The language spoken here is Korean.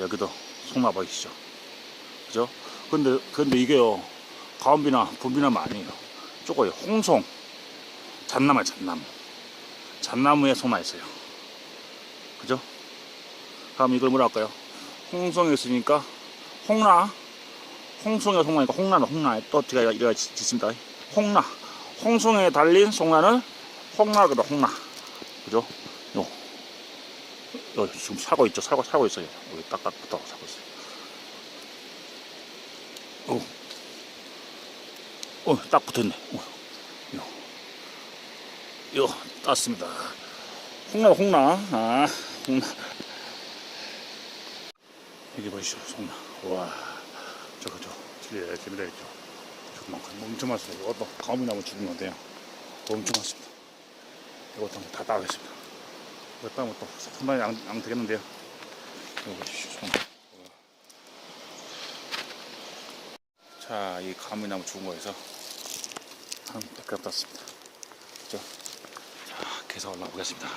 여기도 송나 보이시죠? 그죠? 근데, 근데 이게요, 가온비나 분비나무 아니에요. 쪼거요. 홍송. 잣나무야, 잣나무. 잣나무에 송나 있어요. 그죠? 그럼 이걸 뭐라 할까요? 홍송에 있으니까, 홍나. 홍송에 송나니까 홍나는 홍나. 또 제가 이래가 짓습니다. 홍나. 홍송에 달린 송나는 홍나거든, 홍나. 그죠? 요. 여기 지금 사고 있죠? 사고, 사고 있어요. 여기 딱딱 붙어 사고 있어요. 어. 어, 딱 붙었네. 어, 요. 요, 땄습니다. 홍나, 홍나. 아, 홍나. 여기 보이시죠, 송나. 와, 저거, 저, 길에, 길에 있죠. 저만큼 엄청 많습니다. 이것도 가물나무 죽은 건데요. 엄청 많습니다. 이것도 한번 다 따겠습니다. 이거 따면 또 상당히 양, 양 되겠는데요. 자, 이 가물나무 죽은 거에서 한 100g 땄습니다. 그죠? 자, 계속 올라보겠습니다.